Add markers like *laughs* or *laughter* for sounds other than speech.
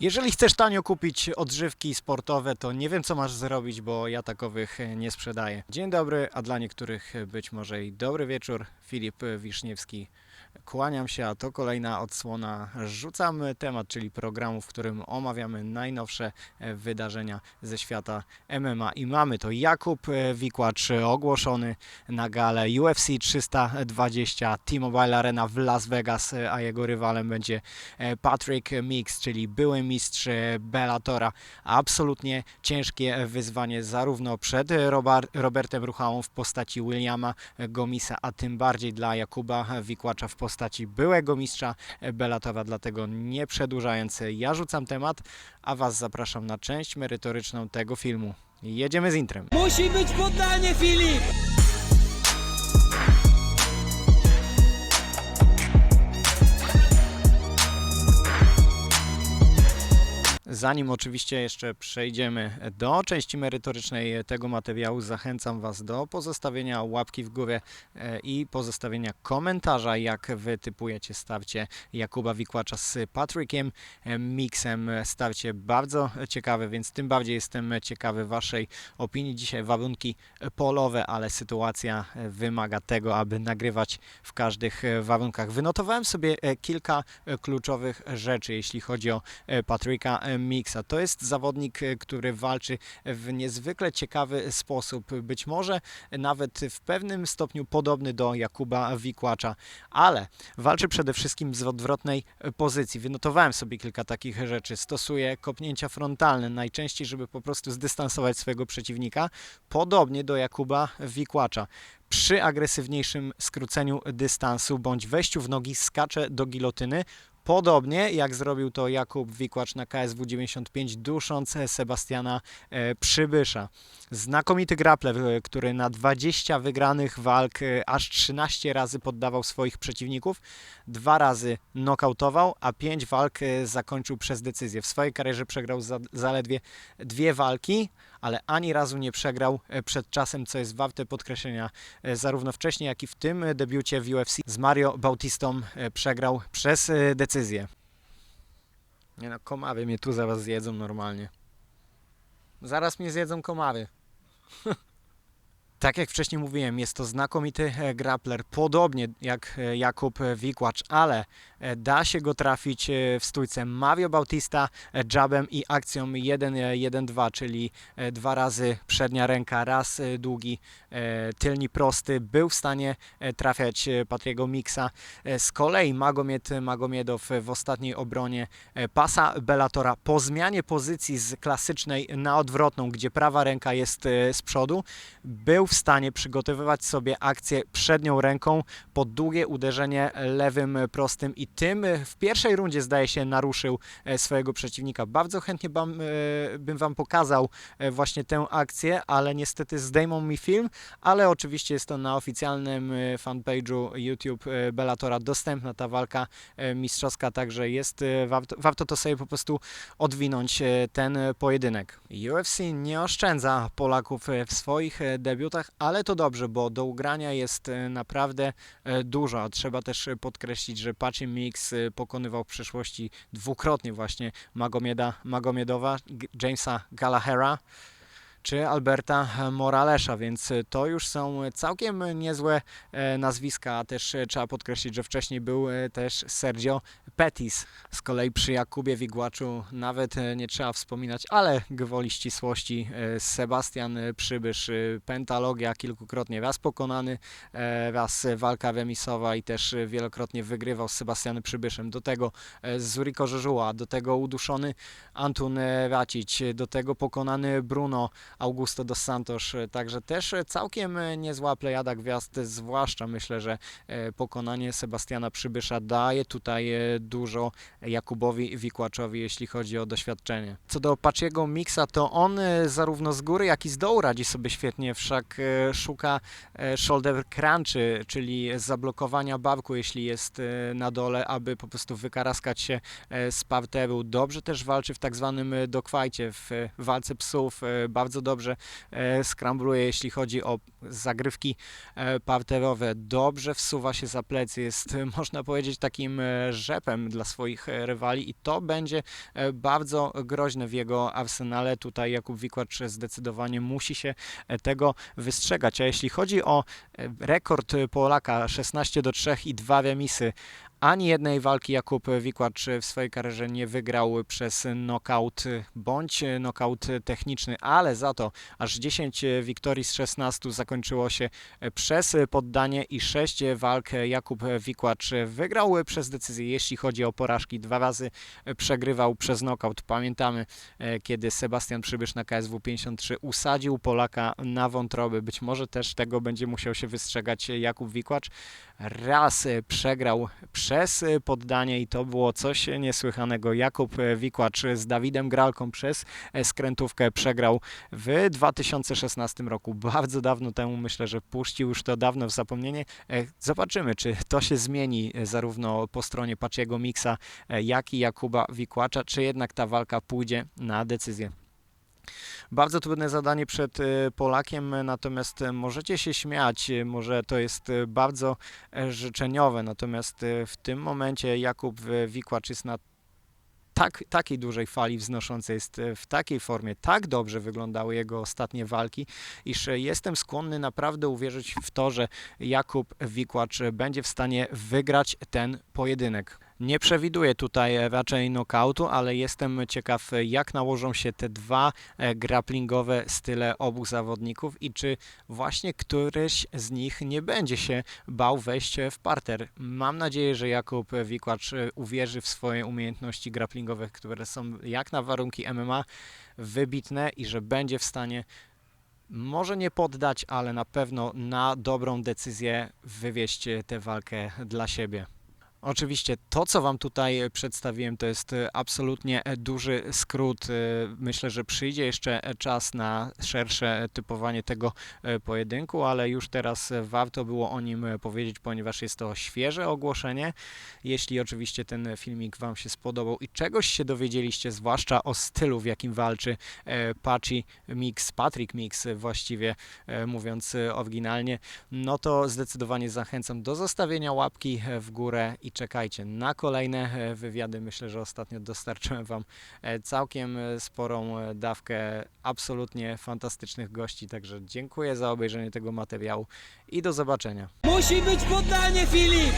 Jeżeli chcesz tanio kupić odżywki sportowe, to nie wiem co masz zrobić, bo ja takowych nie sprzedaję. Dzień dobry, a dla niektórych być może i dobry wieczór. Filip Wiszniewski. Kłaniam się, a to kolejna odsłona Rzucam temat, czyli programu, w którym omawiamy najnowsze e, wydarzenia ze świata MMA. I mamy to Jakub e, Wikłacz e, ogłoszony na galę UFC 320 T-Mobile Arena w Las Vegas, a jego rywalem będzie Patrick Mix, czyli były mistrz Bellatora. Absolutnie ciężkie wyzwanie zarówno przed Robertem Ruchałą w postaci Williama Gomisa, a tym bardziej dla Jakuba Wikłacza w postaci byłego mistrza Bellatora, dlatego nie przedłużając, ja rzucam temat, a Was zapraszam na część merytoryczną tego filmu. Jedziemy z intrem. Musi być poddanie, Filip! Zanim oczywiście jeszcze przejdziemy do części merytorycznej tego materiału, zachęcam Was do pozostawienia łapki w górę e, i pozostawienia komentarza, jak Wy typujecie starcie Jakuba Wikłacza z Patrykiem e, Mixem. Starcie bardzo ciekawe, więc tym bardziej jestem ciekawy Waszej opinii. Dzisiaj warunki polowe, ale sytuacja wymaga tego, aby nagrywać w każdych warunkach. Wynotowałem sobie e, kilka kluczowych rzeczy, jeśli chodzi o Patryka Mixa. To jest zawodnik, e, który walczy w niezwykle ciekawy sposób, być może nawet w pewnym stopniu podobny do Jakuba Wikłacza, ale walczy przede wszystkim z odwrotnej pozycji. Wynotowałem sobie kilka takich rzeczy. Stosuje kopnięcia frontalne, najczęściej, żeby po prostu zdystansować swojego przeciwnika, podobnie do Jakuba Wikłacza. Przy agresywniejszym skróceniu dystansu bądź wejściu w nogi skacze do gilotyny, Podobnie jak zrobił to Jakub Wikłacz na KSW 95, dusząc Sebastiana e, Przybysza. Znakomity grappler, e, który na 20 wygranych walk e, aż 13 razy poddawał swoich przeciwników, dwa razy nokautował, a 5 walk zakończył przez decyzję. W swojej karierze przegrał za, zaledwie dwie walki, ale ani razu nie przegrał przed czasem, co jest warte podkreślenia. Zarówno wcześniej, jak i w tym debiucie w UFC z Mario Bautistą przegrał przez e, decyzję. Nie no, komary mnie tu zaraz zjedzą normalnie. Zaraz mnie zjedzą komary. *laughs* Tak jak wcześniej mówiłem, jest to znakomity e, grappler, podobnie jak e, Jakub e, Wikłacz, ale da się go trafić w stójce Mario Bautista jabem i akcją 1-1-2, czyli dwa razy przednia ręka, raz długi, tylni prosty, był w stanie trafiać Patriego Mixa. Z kolei Magomed Magomiedow w ostatniej obronie pasa Bellatora po zmianie pozycji z klasycznej na odwrotną, gdzie prawa ręka jest z przodu, był w stanie przygotowywać sobie akcję przednią ręką pod długie uderzenie lewym prostym i tym w pierwszej rundzie zdaje się naruszył e, swojego przeciwnika. Bardzo chętnie bym, e, bym wam pokazał e, właśnie tę akcję, ale niestety zdejmą mi film, ale oczywiście jest to na oficjalnym fanpage'u YouTube Bellatora dostępna ta walka mistrzowska, także jest warto, warto to sobie po prostu odwinąć ten pojedynek. UFC nie oszczędza Polaków w swoich e, debiutach, ale to dobrze, bo do ugrania jest e, naprawdę e, dużo. Trzeba też e, podkreślić, że Pachi Mix pokonywał w przeszłości dwukrotnie właśnie Magomeda Magomiedowa, G- Jamesa Gallaghera czy Alberta Moralesza, więc to już są całkiem niezłe e, nazwiska, a też trzeba podkreślić, że wcześniej był e, też Sergio Pettis. Z kolei przy Jakubie Wigłaczu nawet e, nie trzeba wspominać, ale gwoli ścisłości Sebastian Przybysz, pentalogia kilkukrotnie raz pokonany, raz walka remisowa i też wielokrotnie wygrywał z Sebastianem Przybyszem. Do tego Zuriko Żeżuła, do tego uduszony Antun Racic, do tego pokonany Bruno Augusto dos Santos, e, także też e, całkiem e, niezła plejada gwiazd, zwłaszcza myślę, że pokonanie Sebastiana Przybysza daje tutaj dużo Jakubowi Wikłaczowi, jeśli chodzi o doświadczenie. Co do Pachiego Mixa, to on zarówno z góry, jak i z dołu radzi sobie świetnie, wszak szuka shoulder crunchy, czyli zablokowania barku, jeśli jest na dole, aby po prostu wykaraskać się z parteru. Dobrze też walczy w tak zwanym e, dogfightie, w walce psów, bardzo dobrze e, skrambluje, jeśli chodzi o zagrywki e, parterowe. Dobrze wsuwa się za plecy, jest e, można powiedzieć takim rzepem dla swoich rywali i to będzie bardzo groźne w jego arsenale. Tutaj Jakub Wikłacz zdecydowanie musi się tego wystrzegać. A jeśli chodzi o rekord Polaka 16 do 3 i dwa remisy, ani jednej walki Jakub Wikłacz w swojej karierze nie wygrał przez knockout bądź knockout techniczny, ale za to aż 10 wiktorii z 16 zakończyło się przez poddanie i 6 walk Jakub Wikłacz wygrał przez decyzję, jeśli chodzi o porażki. Dwa razy przegrywał przez knockout. Pamiętamy, kiedy Sebastian Przybysz na KSW 53 usadził Polaka na wątroby. Być może też tego będzie musiał się wystrzegać Jakub Wikłacz. Raz przegrał przez e, poddanie i to było coś niesłychanego. Jakub e, Wikłacz z Dawidem Gralką przez e, skrętówkę przegrał w 2016 roku. Bardzo dawno temu myślę, że puścił już to dawno w zapomnienie. E, Zobaczymy, czy to się zmieni e, zarówno po stronie Paciego e, jak i Jakuba Wikłacza, czy jednak ta walka pójdzie na decyzję. Bardzo trudne zadanie przed e, Polakiem, natomiast e, możecie się śmiać, e, może to jest bardzo życzeniowe, natomiast w tym momencie Jakub Wikłacz jest na tak, takiej dużej fali wznoszącej, jest w takiej formie, tak dobrze wyglądały jego ostatnie walki, iż jestem skłonny naprawdę uwierzyć w to, że Jakub Wikłacz będzie w stanie wygrać ten pojedynek. Nie przewiduję tutaj e, raczej knockoutu, ale jestem ciekaw, e, jak nałożą się te dwa e, grapplingowe style obu zawodników i czy właśnie któryś z nich nie będzie się bał wejść w parter. Mam nadzieję, że Jakub Wikłacz uwierzy w swoje umiejętności grapplingowe, które są jak na warunki MMA wybitne i że będzie w stanie może nie poddać, ale na pewno na dobrą decyzję wywieźć tę walkę dla siebie. Oczywiście to, co Wam tutaj przedstawiłem, to jest e, absolutnie e, duży skrót. E, Myślę, że przyjdzie jeszcze czas na szersze typowanie tego pojedynku, ale już teraz warto było o nim powiedzieć, ponieważ jest to świeże ogłoszenie. Jeśli oczywiście ten filmik Wam się spodobał i czegoś się dowiedzieliście, zwłaszcza o stylu, w jakim walczy Pachi Mix, Patrick Mix właściwie mówiąc oryginalnie, no to zdecydowanie zachęcam do zostawienia łapki w górę i czekajcie na kolejne e, wywiady. Myślę, że ostatnio dostarczyłem Wam e, całkiem e, sporą dawkę absolutnie fantastycznych gości, także dziękuję za obejrzenie tego materiału i do zobaczenia. Musi być poddanie, Filip!